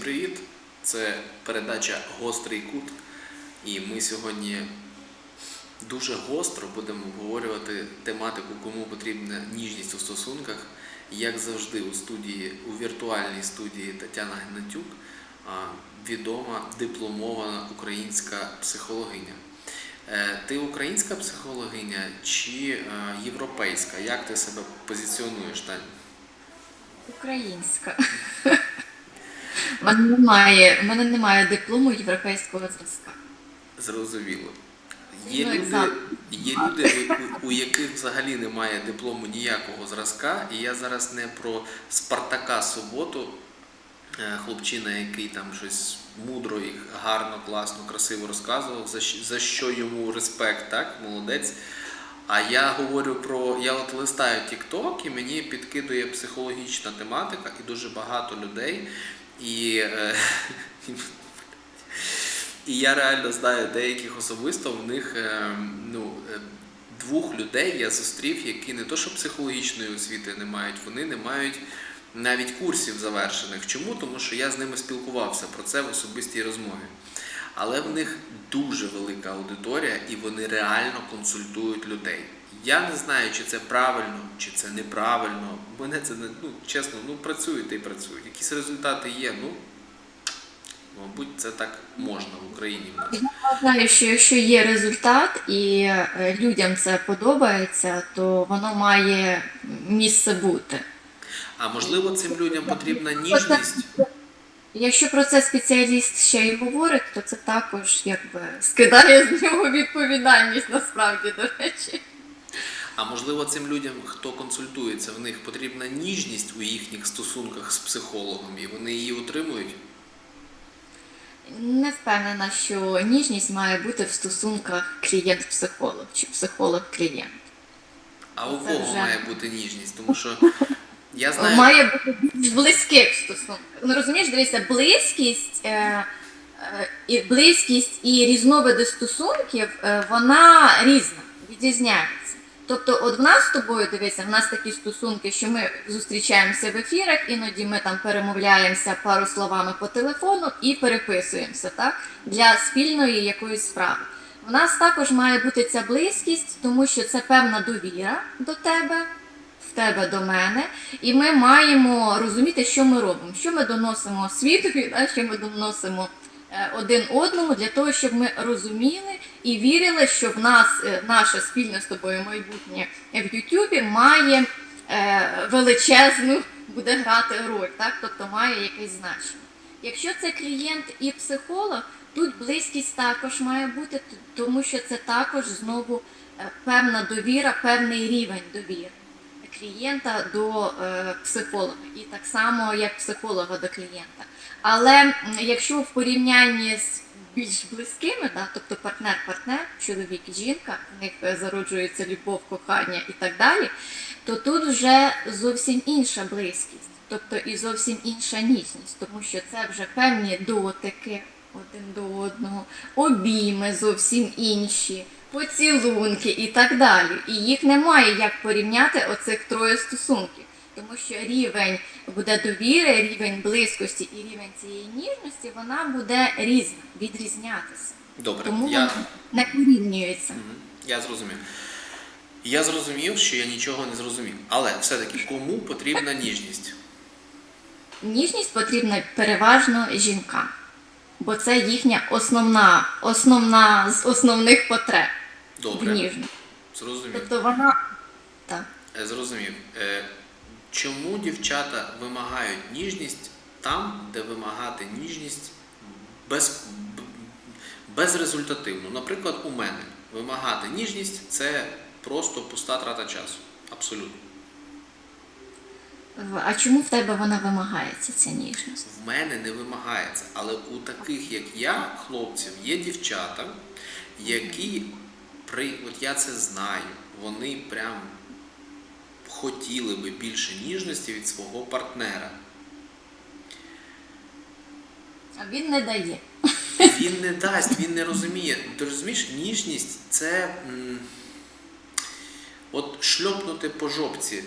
привіт! Це передача Гострий кут. І ми сьогодні дуже гостро будемо обговорювати тематику, кому потрібна ніжність у стосунках. Як завжди, у студії, у віртуальній студії Тетяна Гнатюк, відома дипломована українська психологиня. Е, Ти українська психологиня чи е, європейська? Як ти себе позиціонуєш, Тань? Українська. У мене немає, в мене немає диплому європейського зразка. Зрозуміло. Є Ну, люди, є люди, у, у яких взагалі немає диплому ніякого зразка, і я зараз не про Спартака Суботу, е, хлопчина, який там щось мудро і гарно, класно, красиво розказував, за, щ- за що йому респект, так, молодець. А я говорю про я от листаю TikTok і мені підкидує психологічна тематика, і дуже багато людей. І, е, і я реально знаю деяких особисто в них е, ну, е, двох людей я зустрів, які не то, що психологічної освіти не мають, вони не мають навіть курсів завершених. Чому? Тому що я з ними спілкувався про це в особистій розмові. Але в них дуже велика аудиторія, і вони реально консультують людей. Я не знаю, чи це правильно, чи це неправильно. Мене це не ну чесно, ну працюють і працюють. Якісь результати є. Ну мабуть, це так можна в Україні. Я вважаю, що якщо є результат і е, людям це подобається, то воно має місце бути. А можливо, цим людям потрібна ніжність. Якщо про це спеціаліст ще й говорить, то це також якби скидає з нього відповідальність насправді, до речі. А можливо, цим людям, хто консультується, в них потрібна ніжність у їхніх стосунках з психологом, і вони її отримують. Не впевнена, що ніжність має бути в стосунках клієнт-психолог чи психолог-клієнт. А у кого вже- має бути ніжність? Тому що я знаю, Має бути близьких стосунків. Ну розумієш, дивися, близькість, е, е, і близькість і різновиди стосунків, е, вона різна, відрізняється. Тобто, от в нас з тобою, дивися, в нас такі стосунки, що ми зустрічаємося в ефірах, іноді ми там перемовляємося пару словами по телефону і переписуємося так, для спільної якоїсь справи. В нас також має бути ця близькість, тому що це певна довіра до тебе, в тебе до мене, і ми маємо розуміти, що ми робимо, що ми доносимо світові, да, що ми доносимо один одному для того, щоб ми розуміли і вірили, що в нас е, наше спільне з тобою майбутнє в Ютубі має е, величезну буде грати роль, так? тобто має якесь значення. Якщо це клієнт і психолог, тут близькість також має бути, тому що це також знову е, певна довіра, певний рівень довіри клієнта до е, психолога, і так само як психолога до клієнта. Але якщо в порівнянні з більш близькими, да, тобто партнер-партнер, чоловік і жінка, в них е, зароджується любов, кохання і так далі, то тут вже зовсім інша близькість, тобто і зовсім інша ніжність, тому що це вже певні дотики один до одного, обійми зовсім інші, поцілунки і так далі. І їх немає як порівняти оцих троє стосунків. Тому що рівень буде довіри, рівень близькості і рівень цієї ніжності, вона буде різна, відрізнятися. добре, Тому я, вона не порівнюється. Я зрозумів. Я зрозумів, що я нічого не зрозумів. Але все-таки кому потрібна ніжність? Ніжність потрібна переважно жінкам, бо це їхня основна, основна з основних потреб Добре, ніжності. зрозумів. Тобто вона так. Е, Зрозумів. Е, Чому дівчата вимагають ніжність там, де вимагати ніжність без, безрезультативно? Наприклад, у мене вимагати ніжність це просто пуста трата часу. Абсолютно. А чому в тебе вона вимагається, ця ніжність? В мене не вимагається, але у таких, як я, хлопців, є дівчата, які при от я це знаю, вони прям хотіли би більше ніжності від свого партнера. А він не дає. Він не дасть, він не розуміє. Ти розумієш, ніжність це м, от шльопнути по жопці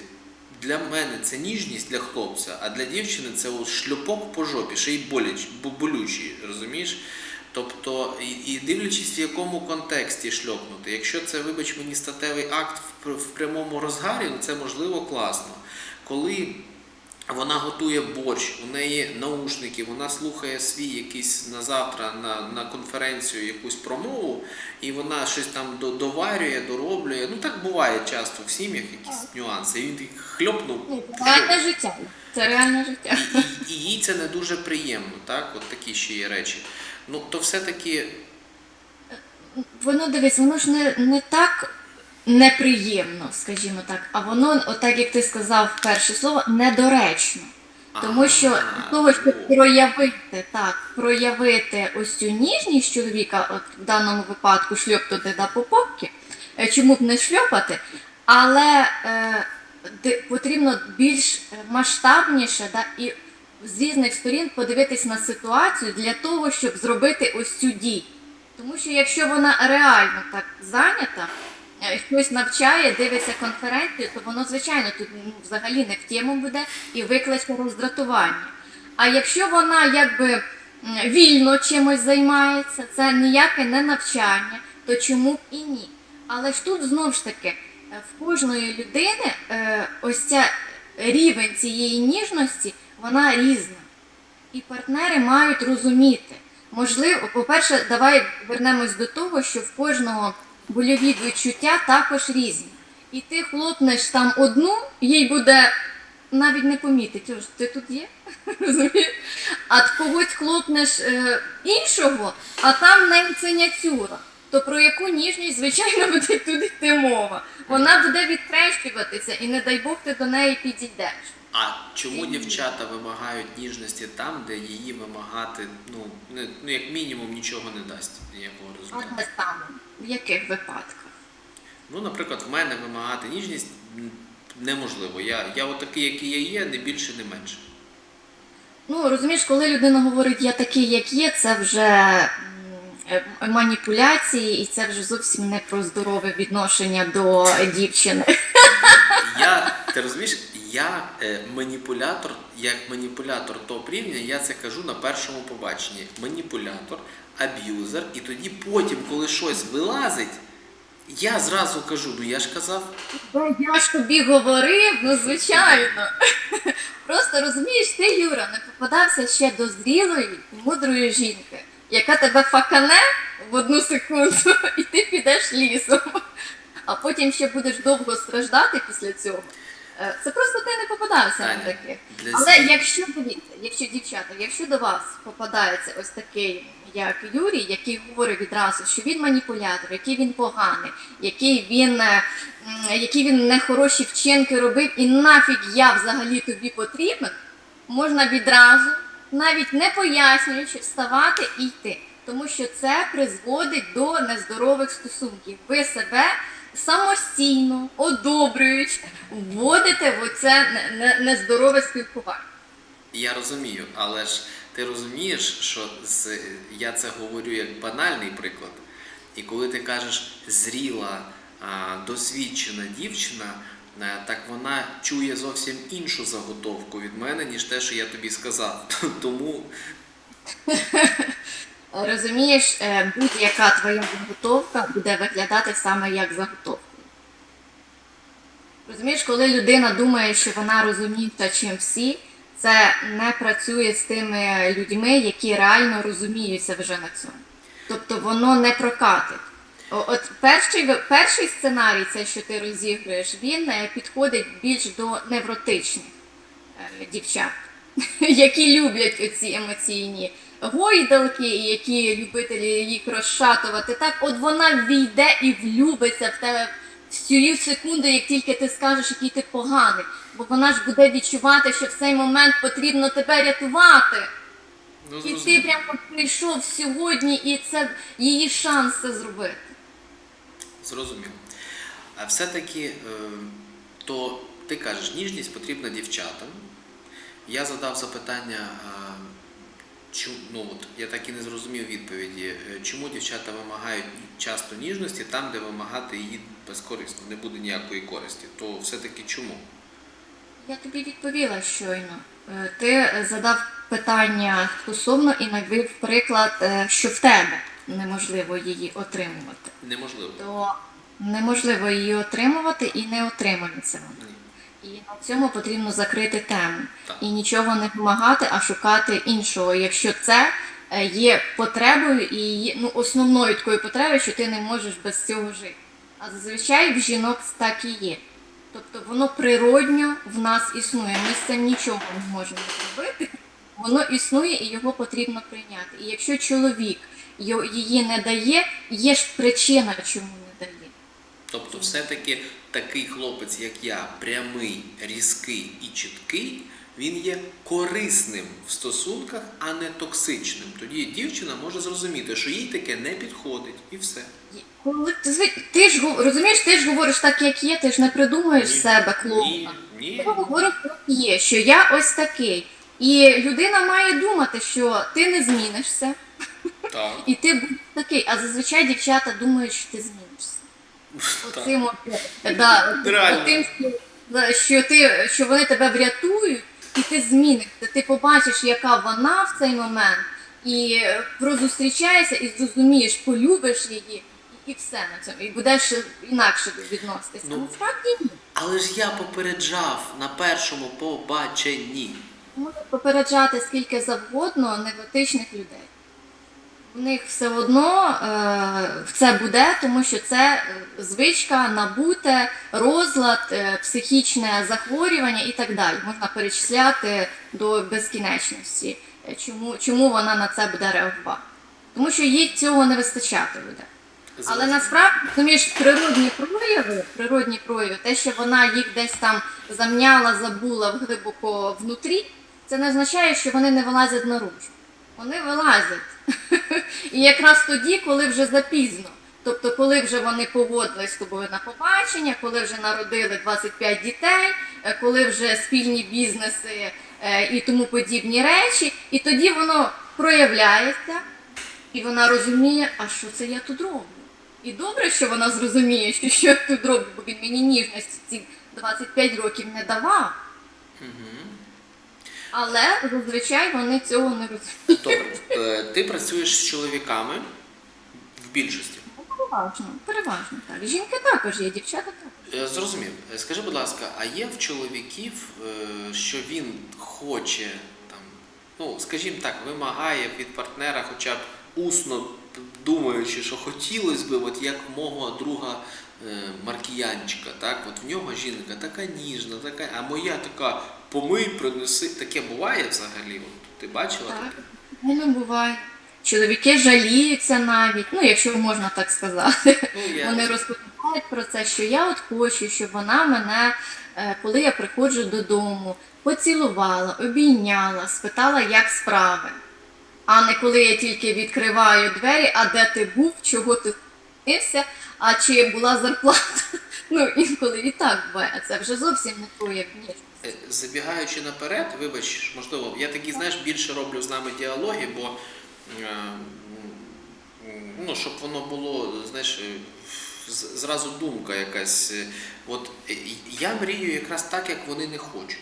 для мене це ніжність для хлопця, а для дівчини це шльопок по жопі, ще й боліч, бо- болючий, розумієш? Тобто, і, і дивлячись, в якому контексті шльопнути. Якщо це, вибач мені, статевий акт в, прямому розгарі, ну це можливо класно. Коли вона готує борщ, у неї наушники, вона слухає свій якийсь на завтра на, на конференцію якусь промову, і вона щось там до- доварює, дороблює. Ну так буває часто в сім'ях якісь нюанси. І він хльопнув. Ну, реальне життя. Це реальне життя. І, і їй це не дуже приємно, так? От такі ще є речі. Ну, то все-таки Воно дивись, воно ж не, не так неприємно, скажімо так, а воно, отак як ти сказав перше слово, недоречно. Тому що для того, щоб проявити так, проявити ось цю ніжність чоловіка, от в даному випадку шльоптати да по попки, е, чому б не шльопати, але е, потрібно більш масштабніше да, і з різних сторін подивитись на ситуацію для того, щоб зробити ось цю дію. Тому що якщо вона реально так зайнята, е, хтось навчає, дивиться конференцію, то воно, звичайно, тут ну, взагалі не в тему буде і викличе роздратування. А якщо вона якби вільно чимось займається, це ніяке не навчання, то чому б і ні? Але ж тут знову ж таки е, в кожної людини е, ось ця рівень цієї ніжності, вона різна. І партнери мають розуміти. Можливо, по-перше, давай вернемось до того, що в кожного больові відчуття також різні. І ти хлопнеш там одну, їй буде навіть не помітить, «Ось ти тут є? А когось хлопнеш е, іншого, а там не синяцюра. То про яку ніжність, звичайно, буде тут йти мова. Вона буде відтрещуватися, і не дай Бог ти до неї підійдеш. А чому дівчата вимагають ніжності там, де її вимагати, ну, не, ну як мінімум, нічого не дасть ніякого А результату? саме? В яких випадках? Ну, наприклад, в мене вимагати ніжність неможливо. Я, я отакий, який я є, не більше, не менше. Ну, розумієш, коли людина говорить я такий, як є, це вже маніпуляції, і це вже зовсім не про здорове відношення до дівчини. Я, ти розумієш, я е, маніпулятор, як маніпулятор того рівня, я це кажу на першому побаченні. Маніпулятор, аб'юзер, і тоді потім, коли щось вилазить, я зразу кажу, ну я ж казав, Я ж тобі говорив, ну звичайно. Просто розумієш, ти, Юра, не попадався ще до зрілої мудрої жінки, яка тебе факане в одну секунду, і ти підеш лісом. А потім ще будеш довго страждати після цього. Е, Це просто ти не попадався на таких. Але якщо дивіться, якщо дівчата, якщо до вас попадається ось такий, як Юрій, який говорить відразу, що він маніпулятор, який він поганий, який він, е, які він нехороші вчинки робив, і нафіг я взагалі тобі потрібен, можна відразу, навіть не пояснюючи, вставати і йти. Тому що це призводить до нездорових стосунків. Ви себе самостійно, одобрюючи, вводите в не- нездорове спілкування. Я розумію, але ж ти розумієш, що з, я це говорю як банальний приклад. І коли ти кажеш зріла, досвідчена дівчина, е, так вона чує зовсім іншу заготовку від мене, ніж те, що я тобі сказав. Тому Розумієш, е, будь-яка твоя заготовка буде виглядати саме як заготовка. Розумієш, коли людина думає, що вона розумніша, чим всі, це не працює з тими людьми, які реально розуміються вже на цьому. Тобто воно не прокатить. От перший, перший сценарій, це що ти розігруєш, він е, підходить більш до невротичних е, дівчат, які люблять оці емоційні гойдалки, які любителі їх розшатувати. Так, от вона війде і влюбиться в тебе в цю секунду, як тільки ти скажеш, який ти поганий. Бо вона ж буде відчувати, що в цей момент потрібно тебе рятувати. ну, І ти прямо прийшов сьогодні, і це її шанс це зробити. Зрозуміло. А все-таки, е, то ти кажеш, ніжність потрібна дівчатам. Я задав запитання, чу, ну, от, я так і не зрозумів відповіді, е, чому дівчата вимагають часто ніжності там, де вимагати її безкорисно, не буде ніякої користі. То все-таки чому? Я тобі відповіла щойно. Е, Ти задав питання стосовно і навів приклад, е, що в тебе неможливо її отримувати. Неможливо. То неможливо її отримувати і не отримується вона. І на цьому потрібно закрити тему. Так. І нічого не вимагати, а шукати іншого, якщо це е, є потребою і є, ну, основною такою потребою, що ти не можеш без цього жити. А зазвичай в жінок так і є. Тобто воно природньо в нас існує. Ми з цим нічого не можемо зробити. Воно існує і його потрібно прийняти. І якщо чоловік її не дає, є ж причина, чому не дає. Тобто, все-таки такий хлопець, як я, прямий, різкий і чіткий, він є корисним в стосунках, а не токсичним. Тоді дівчина може зрозуміти, що їй таке не підходить, і все. Коли ти, ти ж розумієш, ти ж говориш так, як є, ти ж не придумуєш Ні. себе Ні, клоуна. ні. Я говорю, як є, що я ось такий. І людина має думати, що ти не змінишся, Так. і ти будеш такий. А зазвичай дівчата думають, що ти змінишся. Оцим от, да, от- Реально. отим, що, ти, що вони тебе врятують, і ти змінишся. Ти побачиш, яка вона в цей момент, і е, прозустрічаєшся, і зрозумієш, полюбиш її, і, і все на цьому. І будеш інакше відноситися. Ну. Ну, ні. Але ж я попереджав на першому побаченні. Можна попереджати скільки завгодно невротичних людей. У них все одно це буде, тому що це е, звичка, набуте, розлад, е, психічне захворювання і так далі. Можна перечисляти до безкінечності, е, чому, чому вона на це буде реагувати. Тому що їй цього не вистачати буде. Але насправді розумієш, природні прояви, природні прояви, те, що вона їх десь там замняла, забула глибоко внутрі, це не означає, що вони не вилазять наружу. Вони вилазять. І якраз тоді, коли вже запізно. Тобто, коли вже вони поводились з тобою на побачення, коли вже народили 25 дітей, е, коли вже спільні бізнеси е, і тому подібні речі, і тоді воно проявляється, і вона розуміє, а що це я тут роблю. І добре, що вона зрозуміє, що що я тут роблю, бо він мені ніжності ці 25 років не давав. Але зазвичай вони цього не розуміють. Добре, е, ти працюєш з чоловіками в більшості. Переважно, переважно так. Жінки також є, дівчата також. Е, Зрозумів. Е, Скажи, будь ласка, а є в чоловіків, що він хоче там, ну, скажімо так, вимагає від партнера, хоча б усно думаючи, що хотілося б, от як мого друга Маркіянчика, так, от в нього жінка така ніжна, така, а моя така помий, принеси. Таке буває взагалі? От, ти бачила Так, таке? воно буває. Чоловіки жаліються навіть, ну якщо можна так сказати. Ну, я... Вони розповідають про це, що я от хочу, щоб вона мене, е, коли я приходжу додому, поцілувала, обійняла, спитала, як справи. А не коли я тільки відкриваю двері, а де ти був, чого ти зупинився, а чи була зарплата. Ну, інколи і так буває, а це вже зовсім не прояв ніжності. Е, Забігаючи наперед, вибач, можливо, я такі, знаєш, більше роблю з нами діалоги, бо е, ну, щоб воно було, знаєш, е, зразу думка якась. е, От е, я мрію якраз так, як вони не хочуть.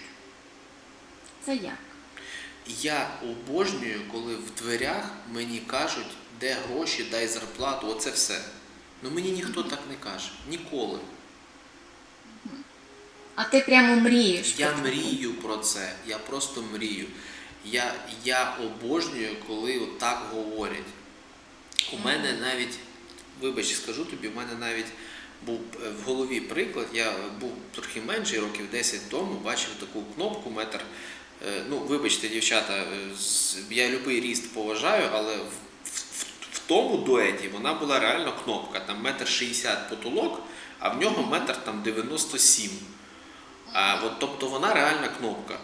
Це як? Я обожнюю, коли в дверях мені кажуть, де гроші, дай зарплату, оце все. Ну мені ніхто так не каже. Ніколи. А ти прямо мрієш. Я мрію про це, я просто мрію. Я, я обожнюю, коли от так говорять. У мене навіть, вибач, скажу тобі, у мене навіть був е, в голові приклад. Я був трохи менший, років 10 тому, бачив таку кнопку метр. е, Ну, вибачте, дівчата, е, я любий ріст поважаю, але в, в, в тому дуеті вона була реально кнопка. Там метр 60 потолок, а в нього метр там 97. А, от, тобто вона реальна кнопка.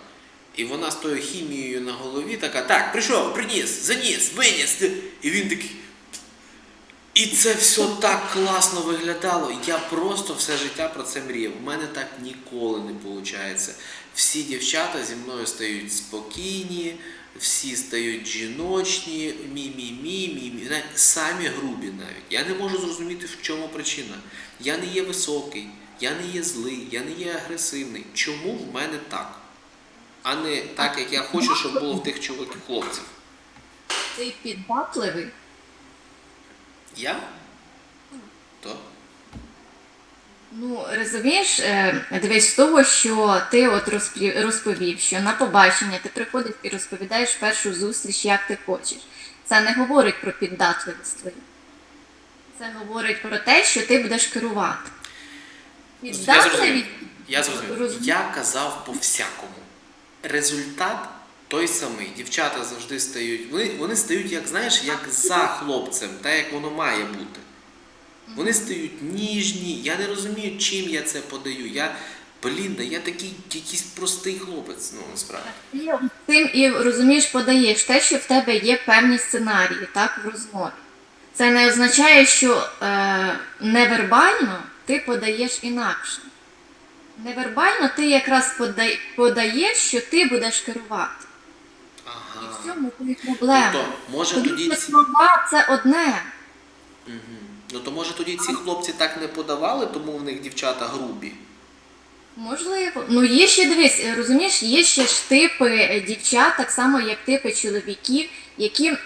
І вона з тою хімією на голові така, так, прийшов, приніс, заніс, виніс. І він такий. І це все так класно виглядало. Я просто все життя про це мріяв. У мене так ніколи не виходить. Всі дівчата зі мною стають спокійні, всі стають жіночні, мі-мі-мі, мі-мі, самі грубі навіть. Я не можу зрозуміти, в чому причина. Я не є високий, я не є злий, я не є агресивний. Чому в мене так? А не так, як я хочу, щоб було в тих чоловіків хлопців. Ти піддатливий. Я? То? Ну, розумієш, е, дивись, з того, що ти от розповів, що на побачення ти приходиш і розповідаєш першу зустріч, як ти хочеш. Це не говорить про піддатливість твою. Це говорить про те, що ти будеш керувати. Я зрозумів. Я зрозумів. Я казав по всякому. Результат той самий. Дівчата завжди стають. Вони, вони стають, як знаєш, як за хлопцем, так як воно має бути. Вони стають ніжні. Я не розумію, чим я це подаю. Я, блін, я такий якийсь простий хлопець, ну насправді. ти тим і розумієш, подаєш те, що в тебе є певні сценарії, так, в розмові. Це не означає, що е, невербально ти подаєш інакше. Невербально ти якраз подаєш, що ти будеш керувати. І в цьому проблема. Ну, то, може Тому тоді ці... слова це одне. Мгм. Ну то може тоді ці хлопці так не подавали, тому в них дівчата грубі. Можливо. Ну є ще дивись, розумієш, є ще ж типи дівчат, так само як типи чоловіків, які м,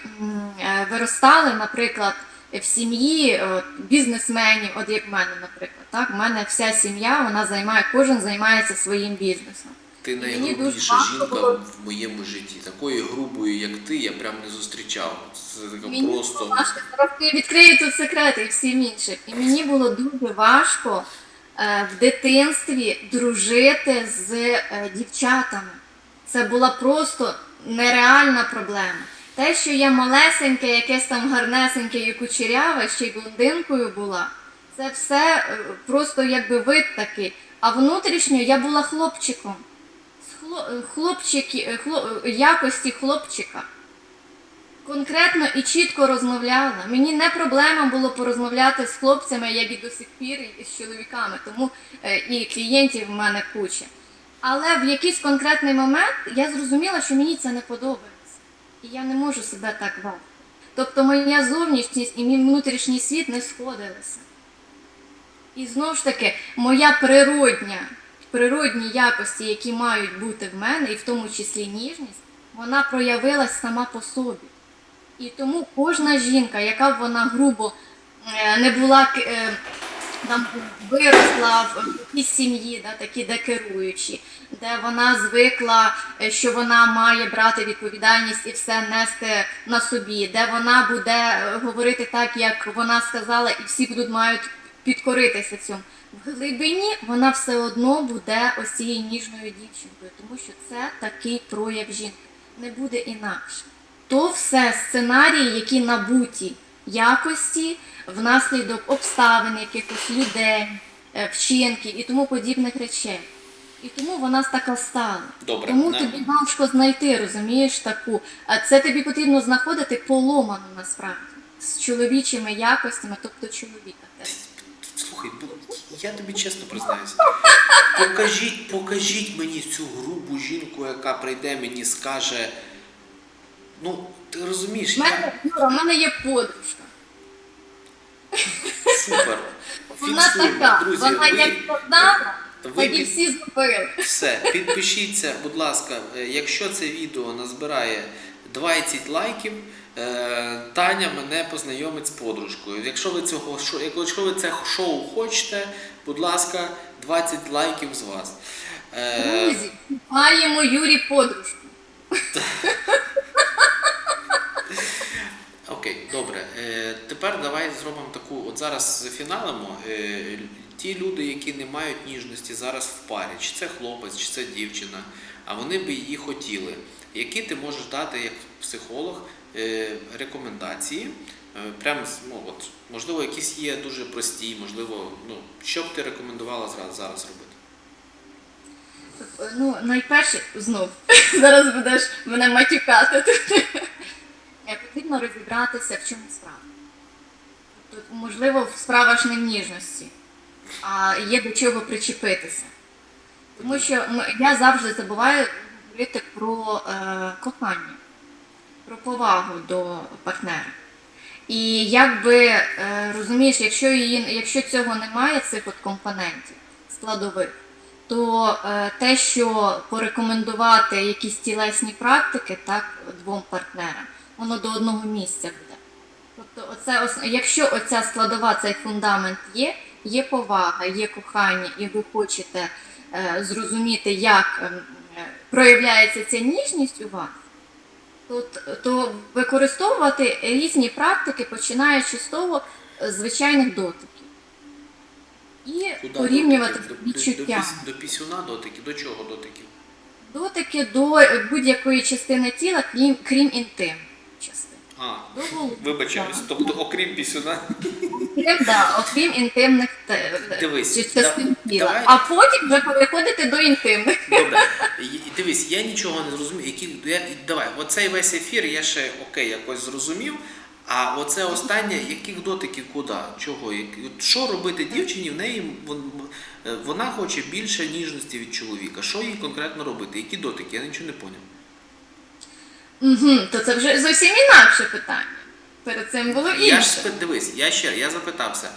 е, виростали, наприклад, в сім'ї бізнесменів, от як в мене, наприклад. Так, в мене вся сім'я, вона займає, кожен займається своїм бізнесом. Ти Мені найгрубіша жінка було- в моєму житті. Такої грубої, як ти, я прям не зустрічав. Це така Мені просто. важко, відкрию тут секрети і всім іншим. І мені було дуже важко е, в дитинстві дружити з е, дівчатами. Це була просто нереальна проблема. Те, що я малесеньке, якесь там гарнесеньке і кучеряве, ще й блондинкою була, це все е, просто якби вид такий. А внутрішньо я була хлопчиком. Е, хлопчики, е, е, якості хлопчика конкретно і чітко розмовляла. Мені не проблема було порозмовляти з хлопцями, як і до сих пір, і з чоловіками, тому і клієнтів в мене куча. Але в якийсь конкретний момент я зрозуміла, що мені це не подобається. І я не можу себе так вести. Тобто моя зовнішність і мій внутрішній світ не сходилися. І знову ж таки, моя природня, природні якості, які мають бути в мене, і в тому числі ніжність, вона проявилась сама по собі. І тому кожна жінка, яка б вона грубо е, не була е, там виросла в якійсь сім'ї, да, такі де керуючі, де вона звикла, е, що вона має брати відповідальність і все нести на собі, де вона буде е, говорити так, як вона сказала, і всі будуть мають підкоритися цьому. В глибині вона все одно буде ось цією ніжною дівчинкою, тому що це такий прояв жінки. Не буде інакше. То все сценарії, які набуті якості внаслідок обставин, якихось людей, е, вчинків і тому подібних речей. І тому вона така стала. Добре, Тому на- тобі важко знайти, розумієш, таку. А це тобі потрібно знаходити поломану насправді з чоловічими якостями, тобто чоловіка. Слухай, я тобі чесно признаюся. Покажіть, покажіть мені цю грубу жінку, яка прийде мені скаже. Ну, ти розумієш, В мене, Юра, в мене є подружка. я супер. Вона Фіксуємо, така, друзі, вона ви- як подана, ви так під- всі зробили. Все, підпишіться, будь ласка, Е, якщо це відео назбирає 20 лайків, е, Таня мене познайомить з подружкою. Якщо ви цього шо- якщо ви це шоу хочете, будь ласка, 20 лайків з вас. Е, Друзі, маємо Юрі подружку. Окей, добре. Е, тепер давай зробимо таку. От зараз фіналимо. Е, ті люди, які не мають ніжності зараз в парі, чи це хлопець, чи це дівчина, а вони би її хотіли. Які ти можеш дати як психолог е, рекомендації? Е, прям ну, от, можливо, якісь є дуже прості, можливо, ну, що б ти рекомендувала зараз, робити? Ну, найперше, знов, зараз будеш мене матюкати тут. Потрібно розібратися, в чому справа. Тобто, можливо, справа ж не в ніжності, а є до чого причепитися. Тому що я завжди забуваю говорити про е, кохання, про повагу до партнера. І якби е, розумієш, якщо її, якщо цього немає, цих от компонентів, складових, то е, те, що порекомендувати якісь тілесні практики, так, двом партнерам, воно до одного місця буде. Тобто, оце, якщо оця складова, цей фундамент є, є повага, є кохання, і ви хочете е, зрозуміти, як ем, е, проявляється ця ніжність у вас, то, то використовувати різні практики, починаючи з того е, звичайних дотиків. І Куди порівнювати дотики? До- до- відчуття. До, до пісюна дотики, до чого дотики? Дотики до будь-якої частини тіла, крім, крім частини. А, вибачаюсь, тобто, окрім пісюна. Окрім, да, окрім інтимних Дивись, чи частин да- тіла. А потім вже переходити до інтимних. Добре, Дивись, я нічого не зрозумів. Які я давай, оцей весь ефір я ще окей, якось зрозумів. А оце останнє, яких дотиків куди? Чого? Що робити дівчині? В неї е, вона хоче більше ніжності від чоловіка. Що їй конкретно робити? Які дотики? Я нічого не поняв. Угу, то це вже зовсім інакше питання. Перед цим було інше. Я ж дивись, я ще я запитався,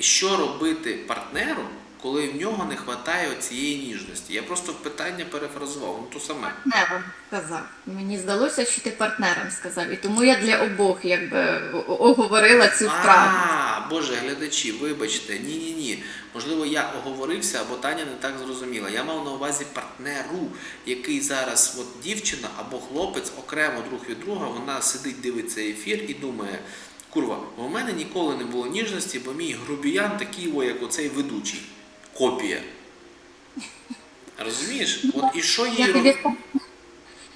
що робити партнеру, коли в нього не вистачає цієї ніжності. Я просто питання перефразував, ну то саме. партнерам сказав. Мені здалося, що ти партнерам сказав, і тому я для обох якби оговорила цю вправу. А, Боже, глядачі, вибачте, ні, ні, ні. Можливо, я оговорився, або Таня не так зрозуміла. Я мав на увазі партнеру, який зараз, от дівчина або хлопець окремо друг від друга, вона сидить, дивиться ефір і думає. Курва, у мене ніколи не було ніжності, бо мій грубіян такий, о, як оцей ведучий. Копія. Розумієш? От і що їй Я тобі, робити?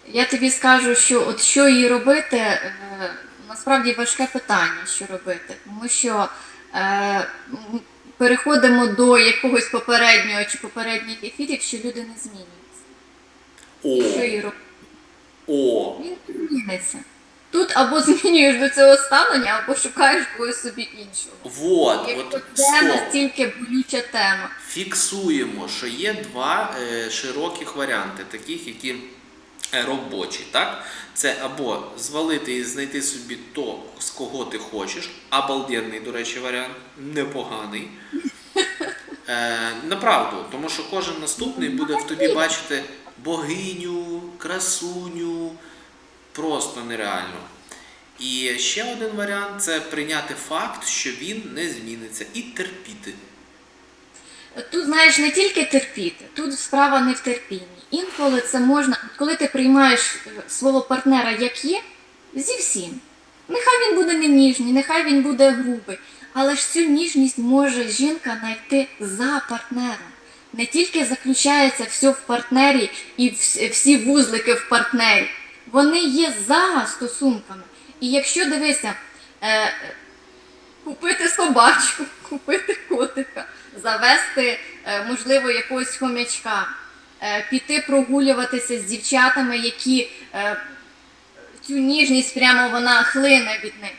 я тобі скажу, що от що їй робити, е, насправді важке питання, що робити, тому що е, переходимо до якогось попереднього чи попередніх ефірів, що люди не змінюються. Що їй робити? о, Він не зміниться. Тут або змінюєш до цього ставлення, або шукаєш когось собі іншого. вот, Якщо от це стоп. настільки болюча тема. Фіксуємо, що є два е, широких варіанти, таких, які е, робочі. Так? Це або звалити і знайти собі то, з кого ти хочеш. Обалденний, до речі, варіант, непоганий. Е, направду, тому що кожен наступний буде в тобі бачити богиню, красуню, просто нереально. І ще один варіант це прийняти факт, що він не зміниться, і терпіти. Тут, знаєш, не тільки терпіти, тут справа не в терпінні. Інколи це можна, коли ти приймаєш е, свого партнера як є, зі всім. Нехай він буде не ніжний, нехай він буде грубий, але ж цю ніжність може жінка знайти за партнером. Не тільки заключається все в партнері і всі вузлики в партнері. Вони є за стосунками. І якщо дивися, е, купити собачку, купити котика, завести, е, можливо, якогось хомячка, е, піти прогулюватися з дівчатами, які е, цю ніжність прямо вона хлине від них.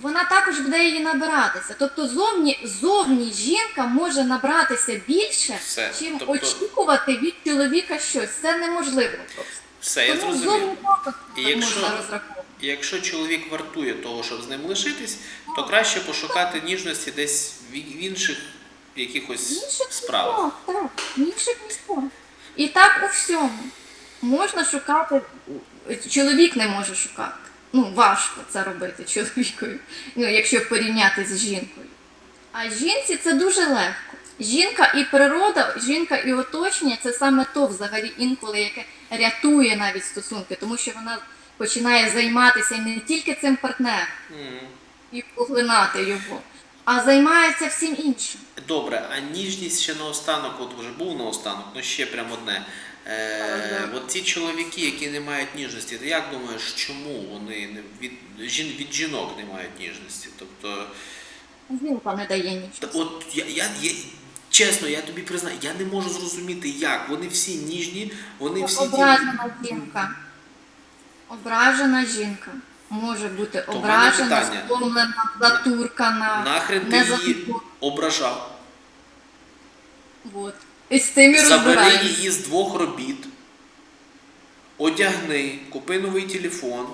Вона також буде її набиратися. Тобто зовні, зовні жінка може набратися більше, Все. чим Тобто- очікувати від чоловіка щось. Це неможливо просто. Все, я Тому зрозумів. зовні І можна якщо- розраховувати. І якщо чоловік вартує того, щоб з ним лишитись, то краще пошукати ніжності десь в в інших якихось інших справах. місцях, так, в інших місцях. І так у всьому. Можна шукати, чоловік не може шукати. Ну, важко це робити чоловікові, ну, якщо порівняти з жінкою. А жінці це дуже легко. Жінка і природа, жінка і оточення це саме то взагалі інколи, яке рятує навіть стосунки, тому що вона починає займатися не тільки цим партнером і поглинати його, а займається всім іншим. Добре, а ніжність ще наостанок, от вже був наостанок, ну ще прям одне. Е, от ці чоловіки, які не мають ніжності, ти як думаєш, чому вони не від, жін, від жінок не мають ніжності? Тобто, Жінка не дає нічого. от я, я, я чесно, я тобі признаю, я не можу зрозуміти, як. Вони всі ніжні, вони всі. Ображена жінка. Ображена жінка. Може бути То мене ображена, питання. стомлена, затуркана, Нахрен ти її ображав? Вот. І з тим і Забери її з двох робіт, одягни, купи новий телефон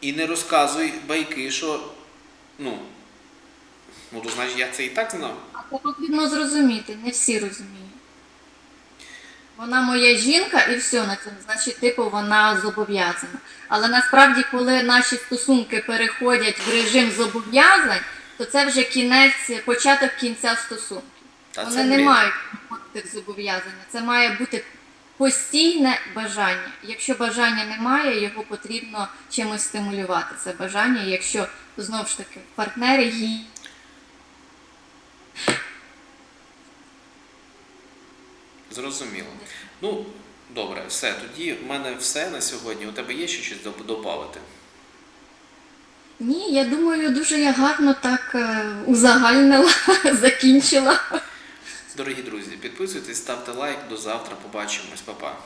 і не розказуй байки, що. Ну, ну то значить я це і так знав. А це потрібно зрозуміти, не всі розуміють. Вона моя жінка і все на цьому, значить, типу, вона зобов'язана. Але насправді, коли наші стосунки переходять в режим зобов'язань, то це вже кінець, початок кінця стосунків. Та Вони не мають виходити в зобов'язання. Це має бути постійне бажання. Якщо бажання немає, його потрібно чимось стимулювати. Це бажання. Якщо знову ж таки в партнері є Зрозуміло. Ну, добре, все. Тоді в мене все на сьогодні. У тебе є ще щось додати? Ні, я думаю, дуже я гарно так е, узагальнила, закінчила. Дорогі друзі, підписуйтесь, ставте лайк. До завтра. Побачимось, Па-па.